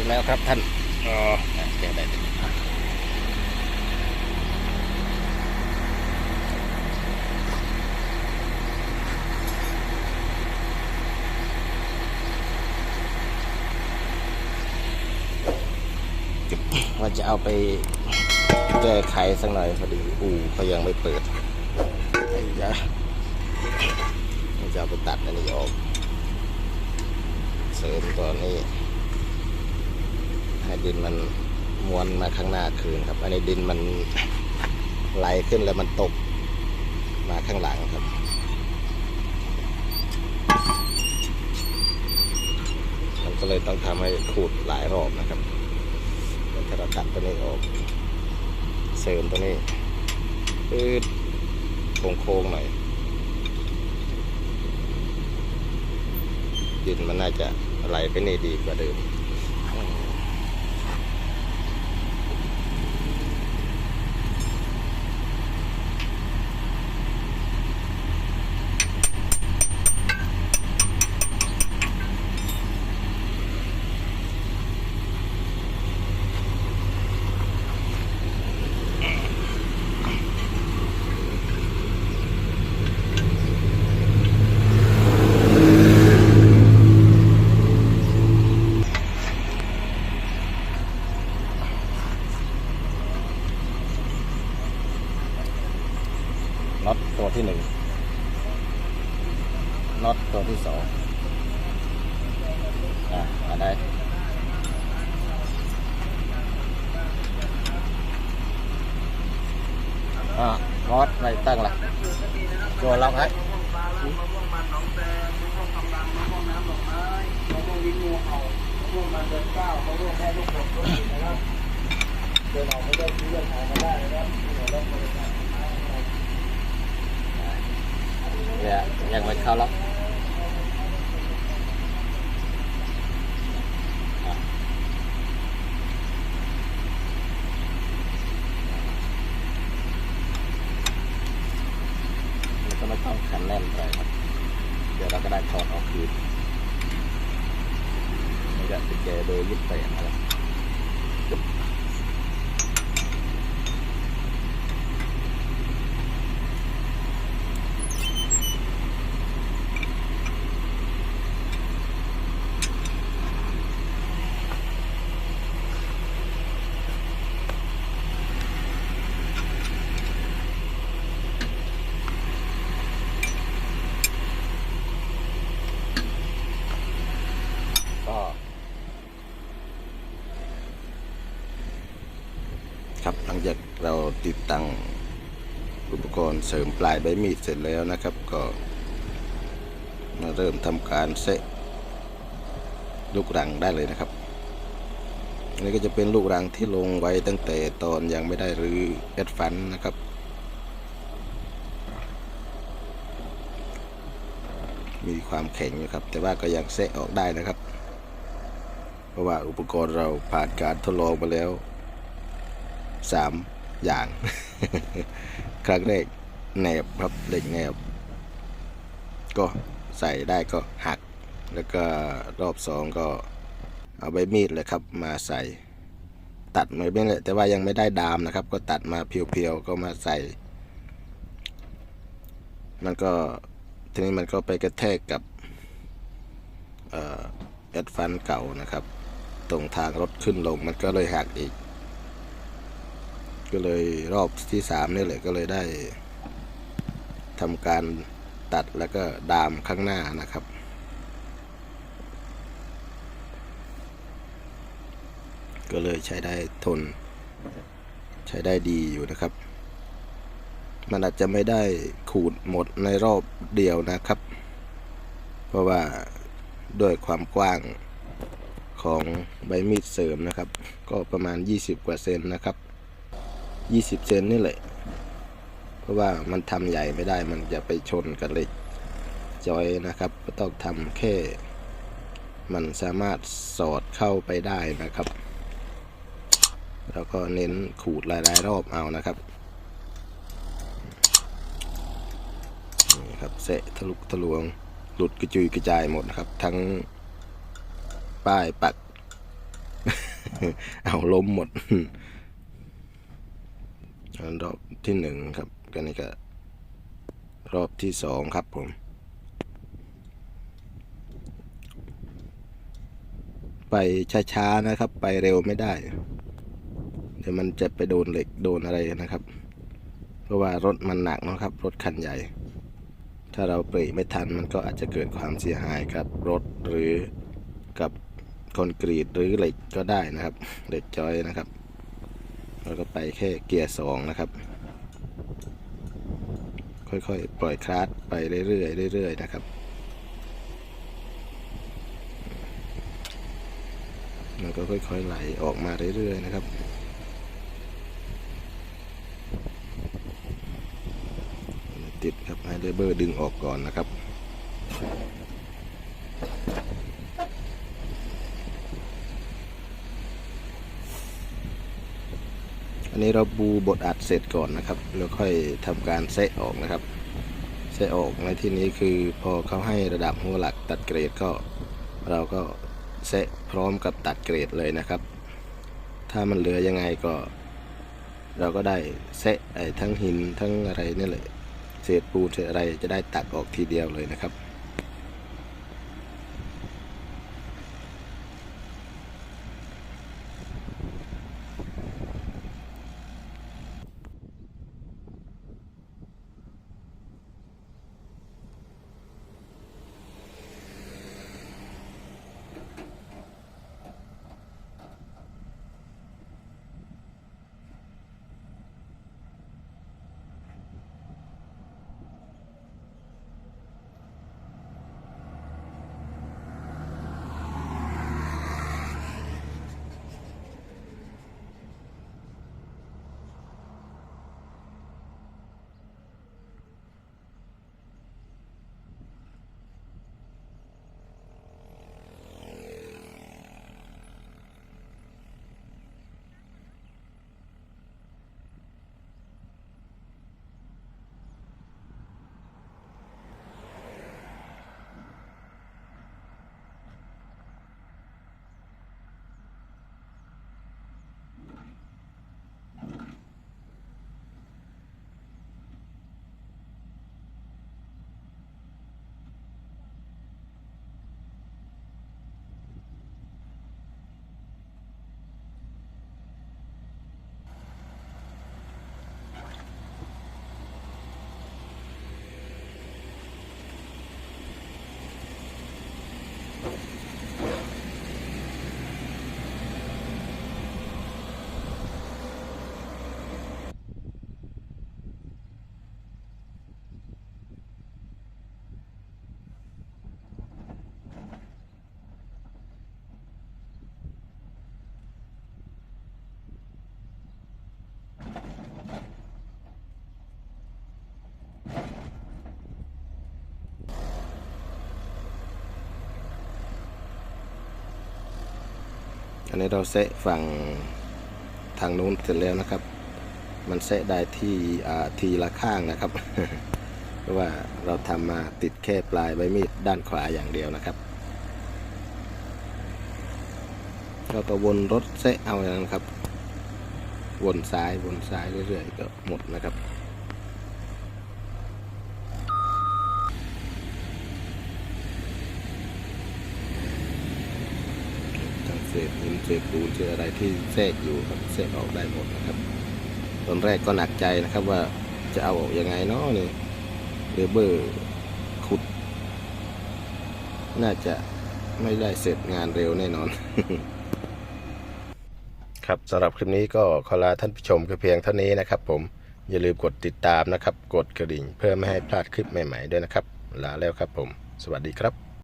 เสริมถึงแล้วครับท่านอ๋ออะเดี๋ยวได้ว่าจะเอาไปแก้ไขสักหน่อยพอดีอู่เขายังไม่เปิดไอ้ยะว่าจะเอาไปตัดอันนี้ออก เสริมตัวนี้ ให้ดินมันม้วนมาข้างหน้าคืนครับ อันนี้ดินมันไหลขึ้นแล้วมันตกมาข้างหลังครับมันก็เลยต้องทำให้ขูดหลายรอบนะครับแล้วถ้าเราตัดตัวนี้ออก เสริมตัวนี้ปืดโค้งๆหน่อย ดินมันน่าจะไหลไปนี่ดีกว่าเดิม น็อ ตัวที่หนึ่งน็อตตัวที่สองอะอันไหนอะน็อตไม่ตั้งละตัวล็อกให้เนี่ยยังไม่ เขาล็อกก็ไม่ต้องขันแน่นไปครับ เดี๋ยวเราก็ได้ถอดออกคืนมันจะเป็นแกโดยยึดไปอย่างนั้นแหละ ก็ ครับหลังจากเราติดตั้งอุปกรณ์เสริมปลายใบมีดเสร็จแล้วนะครับก็มาเริ่มทำการเซะลูกรังได้เลยนะครับอันนี้ก็จะเป็นลูกรังที่ลงไว้ตั้งแต่ตอนยังไม่ได้รื้อเอ็ดฟันนะครับ มีความแข็งอยู่ครับ แต่ว่าก็ยังเซะออกได้นะครับ เพราะว่าอุปกรณ์เราผ่านการทดลองมาแล้ว สามอย่าง ครั้งแรกแหนบครับเหล็กแหนบ ก็ใส่ได้ก็หัก แล้วก็รอบสองก็เอาใบมีดเลยครับมาใส่ตัดไม่เป็นเลยแต่ว่ายังไม่ได้ดามนะครับ ก็ตัดมาเพียวๆก็มาใส่ มันก็ทีนี้มันก็ไปกระแทกกับเอ่อแอดฟันเก่านะครับ ตรงทางรถขึ้นลงมันก็เลยหักอีก ก็เลยรอบที่สามนี่แหละก็เลยได้ทำการตัดแล้วก็ดามข้างหน้านะครับ ก็เลยใช้ได้ทน ใช้ได้ดีอยู่นะครับ มันอาจจะไม่ได้ขูดหมดในรอบเดียวนะครับ เพราะว่าด้วยความกว้างของใบมีดเสริมนะครับ ก็ประมาณ 20 กว่าเซนนะครับ 20เซนนี่แหละ เพราะว่ามันทำใหญ่ไม่ได้มันจะไปชนกับเหล็กจอยนะครับก็ต้องทำแค่ มันสามารถสอดเข้าไปได้นะครับ แล้วก็เน้นขูดหลายๆ รอบเอานะครับนี่ครับเสะทะลุทะลวง หลุดกระจุยกระจายหมดนะครับ ทั้งป้ายปัก เอาล้มหมด รอบที่หนึ่งครับกันนี้ก็รอบที่สองครับผมไปช้าๆนะครับ ไปเร็วไม่ได้ เดี๋ยวมันจะไปโดนเหล็กโดนอะไรนะครับ เพราะว่ารถมันหนักนะครับ รถคันใหญ่ ถ้าเราเบรกไม่ทันมันก็อาจจะเกิดความเสียหายกับรถหรือกับคอนกรีตหรือเหล็กก็ได้นะครับ เหล็กจอยนะครับ เราก็ไปแค่เกียร์สองนะครับ ค่อยๆ ปล่อยคลาสไปเรื่อยๆเรื่อยๆนะครับมันก็ค่อยๆไหลออกมาเรื่อยๆนะครับติดครับให้เลเบอร์ดึงออกก่อนนะครับ อั นนี้เราบูบทอัดเสร็จก่อนนะครับ แล้วค่อยทำการเซะออกนะครับเซะออกในที่นี้คือพอเขาให้ระดับหัวหลักตัดเกรดก็ เราก็เซะพร้อมกับตัดเกรดเลยนะครับ ถ้ามันเหลือยังไงก็ เราก็ได้เซะไอ้ทั้งหินทั้งอะไรนี่แหละเศษปูนเศษอะไรจะได้ตัดออกทีเดียวเลยนะครับ นี้เราเซะฝั่งทางนู้นเสร็จแล้วนะครับ มันเซะได้ที่ทีละข้างนะครับ เพราะว่าเราทำมาติดแค่ปลายใบมีดด้านขวาอย่างเดียวนะครับ เราก็วนรถเซะเอาอย่างนั้นครับ วนซ้ายวนซ้ายเรื่อยๆก็หมดนะครับ ทั้ง เศษหินเศษปูนเศษอะไรที่แทรกอยู่ครับแทรกออกได้หมดนะครับ ตอนแรกก็หนักใจนะครับว่าจะเอาออกยังไงเนาะนี่เลเบอร์ขุด น่าจะไม่ได้เสร็จงานเร็วแน่นอน ครับสำหรับคลิปนี้ก็ขอลาท่านผู้ชมเพียงเท่านี้นะครับผมอย่าลืมกดติดตามนะครับ กดกระดิ่งเพื่อไม่ให้พลาดคลิปใหม่ๆด้วยนะครับ ลาแล้วครับผม สวัสดีครับ